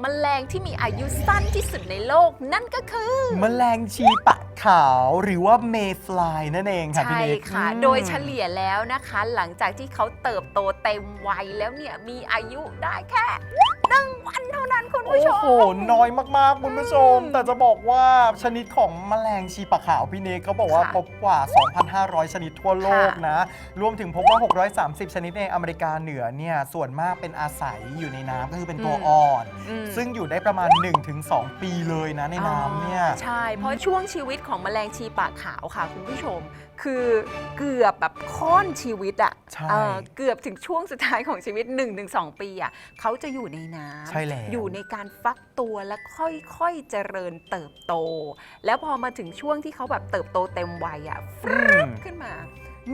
แมลงที่มีอายุสั้นที่สุดในโลก นั่นก็คือแมลงชีปะขาวหรือว่าเมฟลายนั่นเองค่ะพี่ใช่นิกค่ะ อืม โดยเฉลี่ยแล้วนะคะ หลังจากที่เขาเติบโตเต็มวัยแล้วเนี่ยมีอายุได้แค่ หนึ่งวันเท่านั้นคุณผู้โอ้ชมโห น้อยมากๆ คุณผู้ชมอืมแต่จะบอกว่าชนิดของแมลงชีปะขาวพี่นิกเขาบอกว่าค่ะพบกว่า 2,500 ชนิดทั่วโลกนะ รวมถึงพบว่า 630 ชนิดในอเมริกาเหนือเนี่ย ส่วนมากเป็นอาศัยอยู่ในน้ำก็คือเป็นตัวอ่อน อืมซึ่งอยู่ได้ประมาณ 1-2 ปีเลยนะในน้ำเนี่ยอ๋อใช่ เพราะช่วงชีวิตของแมลงชีปากขาวค่ะ คุณผู้ชม คือเกือบแบบค่อนชีวิตอะใช่เออเกือบถึงช่วงสุดท้ายของชีวิต1-2ปีอะเขาจะอยู่ในน้ำใช่แล้ว อยู่ในการฟักตัวและค่อยๆเจริญเติบโต แล้วพอมาถึงช่วงที่เขาแบบเติบโตเต็มวัยอะฟอืรึ๊มบขึ้นมา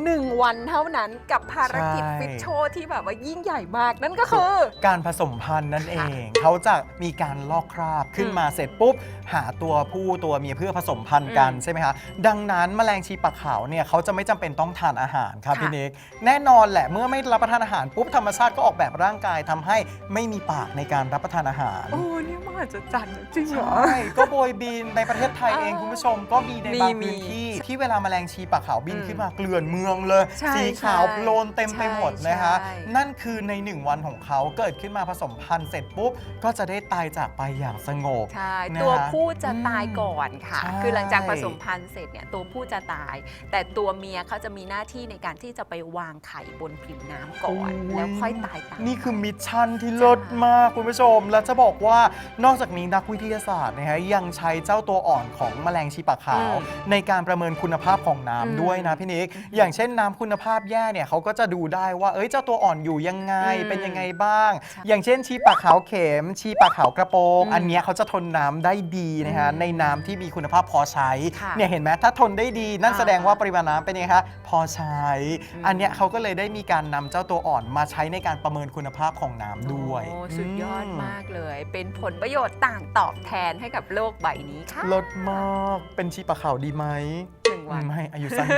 หนึ่งวันเท่านั้นกับภารกิจใช่ ฟิตโชว์ที่แบบว่ายิ่งใหญ่มาก นั่นก็คือ การผสมพันธุ์นั่นเอง เขาจะมีการลอกคราบขึ้นมาเสร็จปุ๊บ หาตัวผู้ตัวเมียเพื่อผสมพันธุ์กันอืมใช่ไหมคะดังนั้นแมลงชีปะขาวเนี่ยเขาจะไม่จำเป็นต้องทานอาหารครับค่ะ พี่นิกแน่นอนแหละเมื่อไม่รับประทานอาหารปุ๊บธรรมชาติก็ออกแบบร่างกายทำให้ไม่มีปากในการรับประทานอาหาร โอ้เนี่ยมหัศจรรย์จริงเหรอ ใช่ ก็โบยบินในประเทศไทยเองอ่าคุณผู้ชมก็มีในบางมีพื้นที่มีที่เวลาแมลงชีปะขาวบินอืมขึ้นมาเกลื่อนเมืองเลย ใช่สีขาวใช่โพลนเต็มไปหมดนะคะ ใช่ นั่นคือในหนึ่งวันของเขาเกิดขึ้นมาผสมพันธุ์เสร็จปุ๊บ ก็จะได้ตายจากไปอย่างสงบ ใช่ นะตัวฮะผู้จะตายก่อนค่ะ ใช่ คือหลังจากผสมพันธุ์เสร็จเนี่ยตัวผู้จะตาย แต่ตัวเมียเขาจะมีหน้าที่ในการที่จะไปวางไข่บนผิวน้ำก่อนโอ้ยแล้วค่อยตายตาม นี่คือมิชชั่นที่เลิศมากคุณผู้ชม และจะบอกว่านอกจากนี้นักวิทยาศาสตร์นะฮะยังใช้เจ้าตัวอ่อนของแมลงชีปะขาวในการประเมินคุณภาพของน้ำด้วยนะพี่นิก อย่างเช่นน้ำคุณภาพแย่เนี่ยเขาก็จะดูได้ว่า เอ้ยเจ้าตัวอ่อนอยู่ยังไงอืมเป็นยังไงบ้างใช่อย่างเช่น ชีปะขาวเข็ม ชีปะขาวกระโปรง อืมอันเนี้ยเขาจะทนน้ำได้ดีนะฮะอืมในน้ำที่มีคุณภาพพอใช้ค่ะเนี่ยเห็นไหมถ้าทนได้ดี นั่นอ่าแสดงว่าปริมาณน้ำเป็นยังไงคะพอใช้ อืม อันเนี้ยเขาก็เลยได้มีการนำเจ้าตัวอ่อนมาใช้ในการประเมินคุณภาพของน้ำด้วยโอ้สุดยอดมมากเลย เป็นผลประโยชน์ต่างตอบแทนให้กับโลกใบนี้ค่ะ ลดมากเป็นชีปะขาวดีไหมหนึ่ง วัน ไม่อายุสั้นไป